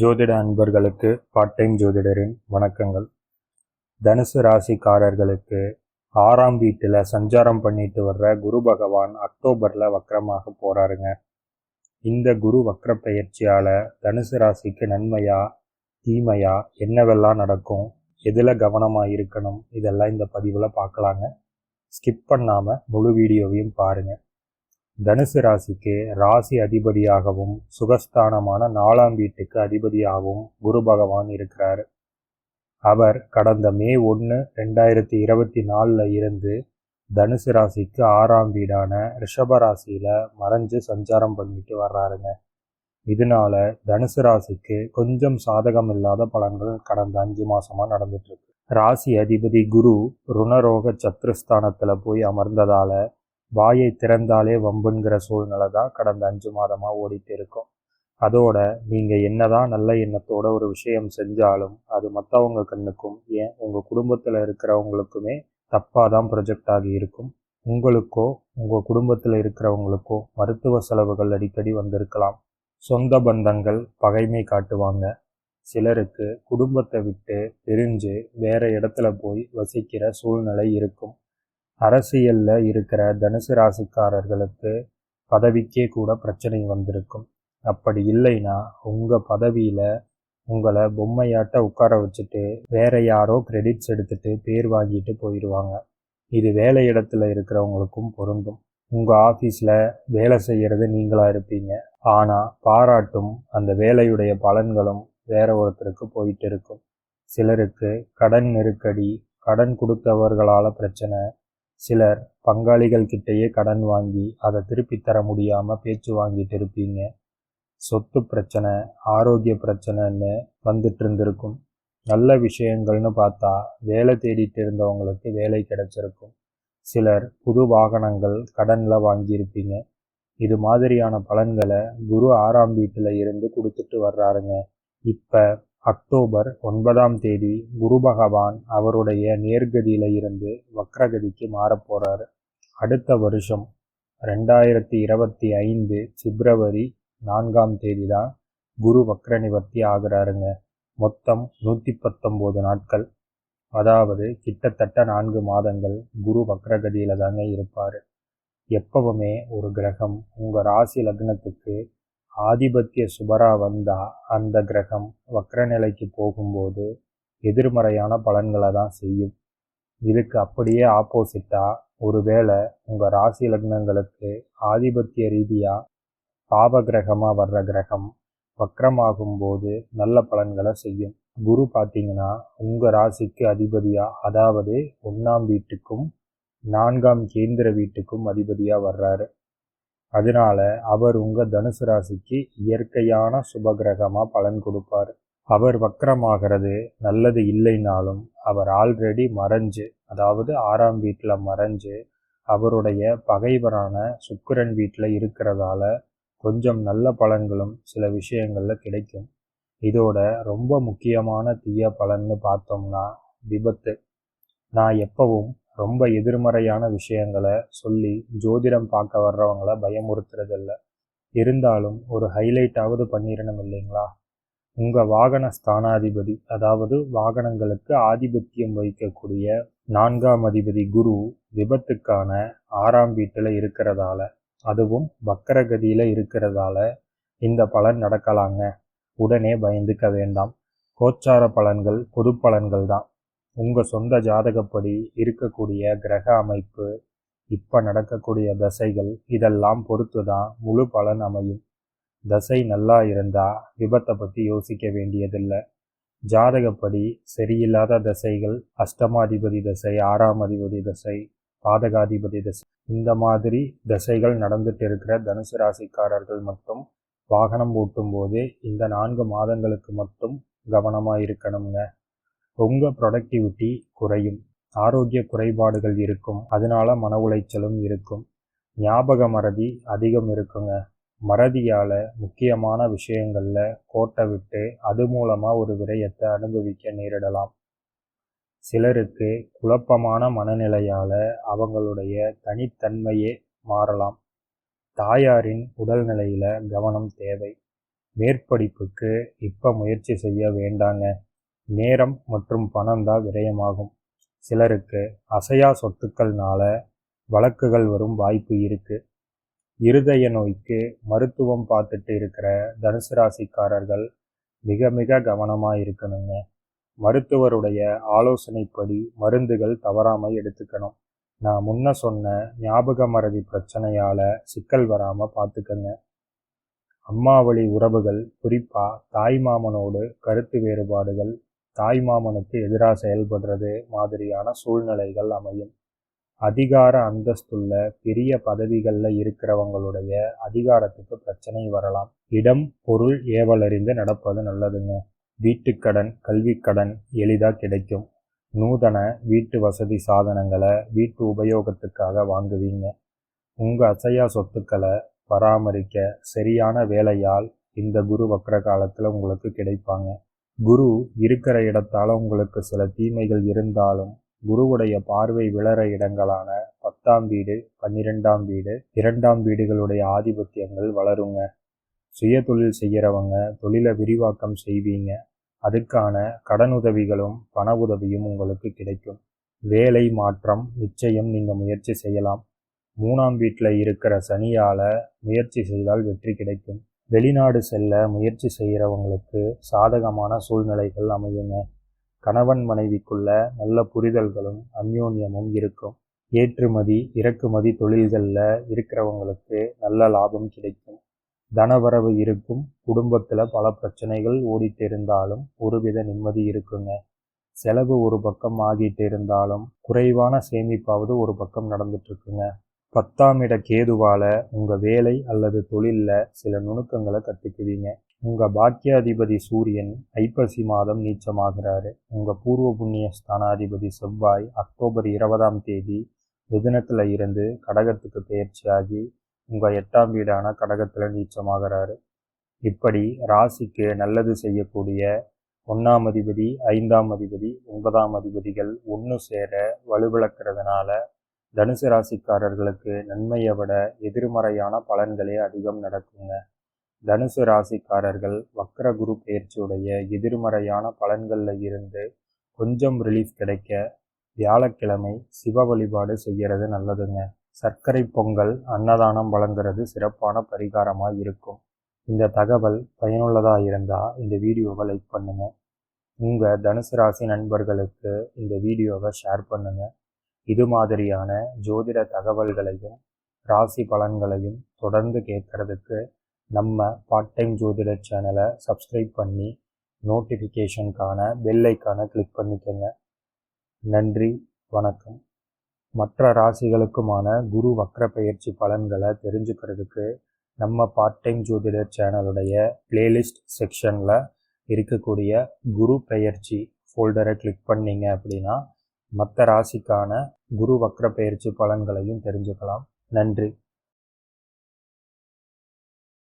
ஜோதிட அன்பர்களுக்கு part time ஜோதிடரின் வணக்கங்கள். தனுசு ராசிக்காரர்களுக்கு ஆறாம் வீட்டில் சஞ்சாரம் பண்ணிட்டு வர்ற குரு பகவான் அக்டோபரில் வக்கரமாக போகிறாருங்க இந்த குரு வக்கர பயிற்சியால் தனுசு ராசிக்கு நன்மையா தீமையா என்னவெல்லாம் நடக்கும் எதில் கவனமாக இருக்கணும் இதெல்லாம் இந்த பதிவில் பார்க்கலாங்க. ஸ்கிப் பண்ணாமல் முழு வீடியோவையும் பாருங்கள் தனுசு ராசிக்கு ராசி அதிபதியாகவும் சுகஸ்தானமான நாலாம் வீட்டுக்கு அதிபதியாகவும் குரு பகவான் இருக்கிறார். அவர் கடந்த மே ஒன்று ரெண்டாயிரத்தி இருபத்தி நாலில் இருந்து தனுசு ராசிக்கு ஆறாம் வீடான ரிஷப ராசியில் மறைஞ்சு சஞ்சாரம் பண்ணிட்டு வர்றாருங்க. இதனால தனுசு ராசிக்கு கொஞ்சம் சாதகம் இல்லாத பலன்கள் கடந்த அஞ்சு மாசமா நடந்துட்டு இருக்கு. ராசி அதிபதி குரு ருணரோக சத்ருஸ்தானத்துல போய் அமர்ந்ததால வாயை திறந்தாலே வம்புங்கிற சூழ்நிலை தான் கடந்த அஞ்சு மாதமாக ஓடிட்டு இருக்கும். அதோட நீங்கள் என்னதான் நல்ல எண்ணத்தோட ஒரு விஷயம் செஞ்சாலும் அது மற்றவங்க கண்ணுக்கும் ஏன் உங்கள் குடும்பத்தில் இருக்கிறவங்களுக்குமே தப்பாக தான் ப்ரொஜெக்ட் ஆகி இருக்கும். உங்களுக்கோ உங்கள் குடும்பத்தில் இருக்கிறவங்களுக்கோ மருத்துவ செலவுகள் அடிக்கடி வந்திருக்கலாம். சொந்த பந்தங்கள் பகைமை காட்டுவாங்க. சிலருக்கு குடும்பத்தை விட்டு பிரிஞ்சு வேற இடத்துல போய் வசிக்கிற சூழ்நிலை இருக்கும். அரசியலில் இருக்கிற தனுசு ராசிக்காரர்களுக்கு பதவிக்கே கூட பிரச்சனை வந்திருக்கும். அப்படி இல்லைன்னா உங்கள் பதவியில் உங்களை பொம்மையாட்ட உட்கார வச்சுட்டு வேற யாரோ கிரெடிட்ஸ் எடுத்துட்டு பேர் வாங்கிட்டு போயிடுவாங்க இது வேலை இடத்துல இருக்கிறவங்களுக்கும் பொருந்தும். உங்கள் ஆஃபீஸில் வேலை செய்கிறது நீங்களாக இருப்பீங்க. ஆனால் பாராட்டும் அந்த வேலையுடைய பலன்களும் வேற ஒருத்தருக்கு போயிட்டு இருக்கும். சிலருக்கு கடன் நெருக்கடி கடன் கொடுத்தவர்களால் பிரச்சனை சிலர் பங்காளிகள் கிட்டேயே கடன் வாங்கி அதை திருப்பி தர முடியாமல் பேச்சு வாங்கிட்டு இருப்பீங்க. சொத்து பிரச்சனை ஆரோக்கிய பிரச்சனைன்னு வந்துட்டு இருந்திருக்கும். நல்ல விஷயங்கள்னு பார்த்தா வேலை தேடிட்டு இருந்தவங்களுக்கு வேலை கிடைச்சிருக்கும். சிலர் புது வாகனங்கள் கடனில் வாங்கியிருப்பீங்க. இது மாதிரியான பலன்களை குரு ஆறாம் வீட்டில் இருந்து கொடுத்துட்டு வர்றாருங்க. இப்போ அக்டோபர் ஒன்பதாம் தேதி குரு பகவான் அவருடைய நேர்கதியில இருந்து வக்ரகதிக்கு மாறப்போறாரு அடுத்த வருஷம் ரெண்டாயிரத்தி இருபத்தி ஐந்து பிப்ரவரி நான்காம் தேதி தான் குரு வக்ர நிவர்த்தி ஆகிறாருங்க. மொத்தம் நூற்றி பத்தொம்போது நாட்கள். அதாவது கிட்டத்தட்ட நான்கு மாதங்கள் குரு வக்ரகதியில தாங்க இருப்பார். எப்பவுமே ஒரு கிரகம். உங்கள் ராசி லக்னத்துக்கு ஆதிபத்திய சுபரா வந்தா அந்த கிரகம் வக்ரநிலைக்கு போகும்போது எதிர்மறையான பலன்களை தான் செய்யும். இதுக்கு அப்படியே ஆப்போசிட்டா ஒருவேளை உங்கள் ராசி லக்னங்களுக்கு ஆதிபத்திய ரீதியாக பாப கிரகமாக வர்ற கிரகம் வக்ரமாகும் போது நல்ல பலன்களை செய்யும். குரு பார்த்தீங்கன்னா உங்கள் ராசிக்கு அதிபதியாக அதாவது ஒன்றாம் வீட்டுக்கும் நான்காம் கேந்திர வீட்டுக்கும் அதிபதியாக வர்றாரு. அதனால அவர் உங்கள் தனுசு ராசிக்கு இயற்கையான சுபகிரகமாக பலன் கொடுப்பார். அவர் வக்கரமாகிறது நல்லது இல்லைனாலும் அவர் ஆல்ரெடி மறைஞ்சு அதாவது ஆறாம் வீட்டில் மறைஞ்சு அவருடைய பகைவரான சுக்கிரன் வீட்டில் இருக்கிறதால கொஞ்சம் நல்ல பலன்களும் சில விஷயங்களில் கிடைக்கும். இதோட ரொம்ப முக்கியமான தீய பலன்னு பார்த்தோம்னா விபத்து. நான் எப்பவும் ரொம்ப எதிர்மறையான விஷயங்களை சொல்லி ஜோதிடம் பார்க்க வர்றவங்கள பயமுறுத்துறதில்ல. இருந்தாலும் ஒரு ஹைலைட்டாவது பண்ணிடணும் இல்லைங்களா? உங்கள் வாகன ஸ்தானாதிபதி அதாவது வாகனங்களுக்கு ஆதிபத்தியம் வகிக்கக்கூடிய நான்காம் அதிபதி குரு விபத்துக்கான ஆறாம் வீட்டில் இருக்கிறதால அதுவும் வக்கரகதியில் இருக்கிறதால இந்த பலன் நடக்கலாங்க. உடனே பயந்துக்க வேண்டாம். கோச்சார பலன்கள் பொது பலன்கள் தான். உங்கள் சொந்த ஜாதகப்படி இருக்கக்கூடிய கிரக அமைப்பு இப்போ நடக்கக்கூடிய தசைகள் இதெல்லாம் பொறுத்து தான் முழு பலன் அமையும். தசை நல்லா இருந்தால் விபத்தை பற்றி யோசிக்க வேண்டியதில்லை. ஜாதகப்படி சரியில்லாத தசைகள் அஷ்டமாதிபதி தசை ஆறாம் அதிபதி தசை பாதகாதிபதி தசை இந்த மாதிரி தசைகள் நடந்துட்டு இருக்கிற தனுசு ராசிக்காரர்கள் மட்டும் வாகனம் ஓட்டும் போது இந்த நான்கு மாதங்களுக்கு மட்டும் கவனமாக இருக்கணுங்க. உங்கள் ப்ரொடக்டிவிட்டி குறையும். ஆரோக்கிய குறைபாடுகள் இருக்கும். அதனால மன உளைச்சலும் இருக்கும். ஞாபக மறதி அதிகம் இருக்குங்க. மறதியால் முக்கியமான விஷயங்களில் கோட்டை விட்டு அது மூலமாக ஒரு விரயத்தை அனுபவிக்க நேரிடலாம். சிலருக்கு குழப்பமான மனநிலையால் அவங்களுடைய தனித்தன்மையே மாறலாம். தாயாரின் உடல்நிலையில் கவனம் தேவை. மேற்படிப்புக்கு இப்போ முயற்சி செய்ய வேண்டாங்க. நேரம் மற்றும் பணம் தான் விரயமாகும். சிலருக்கு அசையா சொத்துக்கள்னால வழக்குகள் வரும் வாய்ப்பு இருக்கு. இருதய நோய்க்கு மருத்துவம் பார்த்துட்டு இருக்கிற தனுசு ராசிக்காரர்கள் மிக மிக கவனமாக இருக்கணுங்க. மருத்துவருடைய ஆலோசனைப்படி மருந்துகள் தவறாமல் எடுத்துக்கணும். நான் முன்ன சொன்ன ஞாபக மறதி பிரச்சனையால் சிக்கல் வராமல் பார்த்துக்கங்க. அம்மாவளி உறவுகள் குறிப்பாக தாய் மாமனோடு கருத்து வேறுபாடுகள் தாய் மாமனுக்கு எதிராக செயல்படுறது மாதிரியான சூழ்நிலைகள் அமையும். அதிகார அந்தஸ்துள்ள பெரிய பதவிகளில் இருக்கிறவங்களுடைய அதிகாரத்துக்கு பிரச்சனை வரலாம். இடம் பொருள் ஏவலறிந்து நடப்பது நல்லதுங்க. வீட்டுக்கடன் கல்விக்கடன் எளிதாக கிடைக்கும். நூதன வீட்டு வசதி சாதனங்களை வீட்டு உபயோகத்துக்காக வாங்குவீங்க. உங்கள் அசையா சொத்துக்களை பராமரிக்க சரியான வேலையால் இந்த குரு வக்கர காலத்தில் உங்களுக்கு கிடைப்பாங்க. குரு இருக்கிற இடத்தால உங்களுக்கு சில தீமைகள் இருந்தாலும் குருவுடைய பார்வை விளற இடங்களான பத்தாம் வீடு பன்னிரெண்டாம் வீடு இரண்டாம் வீடுகளுடைய ஆதிபத்தியங்கள் வளருங்க. சுய தொழில் செய்கிறவங்க தொழிலை விரிவாக்கம் செய்வீங்க. அதுக்கான கடனுதவிகளும் பண உதவியும் உங்களுக்கு கிடைக்கும். வேலை மாற்றம் நிச்சயம் நீங்கள் முயற்சி செய்யலாம். மூணாம் வீட்டில் இருக்கிற சனியால் முயற்சி செய்தால் வெற்றி கிடைக்கும். வெளிநாடு செல்ல முயற்சி செய்கிறவங்களுக்கு சாதகமான சூழ்நிலைகள் அமையுங்க. கணவன் மனைவிக்குள்ள நல்ல புரிதல்களும் அந்யோன்யமும் இருக்கும். ஏற்றுமதி இறக்குமதி தொழில்களில் இருக்கிறவங்களுக்கு நல்ல லாபம் கிடைக்கும். தனவரவு இருக்கும். குடும்பத்தில் பல பிரச்சனைகள் ஓடிட்டு இருந்தாலும் ஒருவித நிம்மதி இருக்குங்க. செலவு ஒரு பக்கம் ஆகிட்டு இருந்தாலும் குறைவான சேமிப்பாவது ஒரு பக்கம் நடந்துட்டு இருக்குங்க பத்தாம் இட கேதுவால் உங்கள் வேலை அல்லது தொழிலில் சில நுணுக்கங்களை கற்றுக்குவீங்க உங்கள் பாக்கியாதிபதி சூரியன் ஐப்பசி மாதம் நீச்சமாகிறாரு. உங்கள் பூர்வ புண்ணிய ஸ்தானாதிபதி செவ்வாய் அக்டோபர் இருபதாம் தேதி மிதுனத்தில் இருந்து கடகத்துக்கு பயிற்சியாகி உங்கள் எட்டாம் வீடான கடகத்தில் நீச்சமாகிறாரு. இப்படி ராசிக்கு நல்லது செய்யக்கூடிய ஒன்றாம் அதிபதி ஐந்தாம் அதிபதி ஒன்பதாம் அதிபதிகள் ஒன்று சேர வலுவிழக்கிறதுனால தனுசு ராசிக்காரர்களுக்கு நன்மையை விட எதிர்மறையான பலன்களே அதிகம் நடக்குங்க. தனுசு ராசிக்காரர்கள் வக்கர குரு பயிற்சியுடைய எதிர்மறையான பலன்களில் இருந்து கொஞ்சம் ரிலீஃப் கிடைக்க வியாழக்கிழமை சிவ வழிபாடு செய்கிறது நல்லதுங்க. சர்க்கரை பொங்கல் அன்னதானம் வழங்குறது சிறப்பான பரிகாரமாக இருக்கும். இந்த தகவல் பயனுள்ளதாக இருந்தால் இந்த வீடியோவை லைக் பண்ணுங்கள் உங்கள் தனுசு ராசி நண்பர்களுக்கு இந்த வீடியோவை ஷேர் பண்ணுங்கள் இது மாதிரியான ஜோதிட தகவல்களையும் ராசி பலன்களையும் தொடர்ந்து கேட்கறதுக்கு நம்ம பார்ட் டைம் ஜோதிட சேனலை சப்ஸ்கிரைப் பண்ணி நோட்டிஃபிகேஷனுக்கான பெல் ஐக்கானை கிளிக் பண்ணிக்கோங்க. நன்றி வணக்கம். மற்ற ராசிகளுக்குமான குரு வக்ர பயிற்சி பலன்களை தெரிஞ்சுக்கிறதுக்கு நம்ம பார்ட் டைம் ஜோதிடர் சேனலுடைய பிளேலிஸ்ட் செக்ஷனில் இருக்கக்கூடிய குரு பெயர்ச்சி ஃபோல்டரை கிளிக் பண்ணீங்க அப்படின்னா மற்ற ராசிக்கான குரு வக்ர பயிற்சி பலன்களையும் தெரிஞ்சுக்கலாம். நன்றி.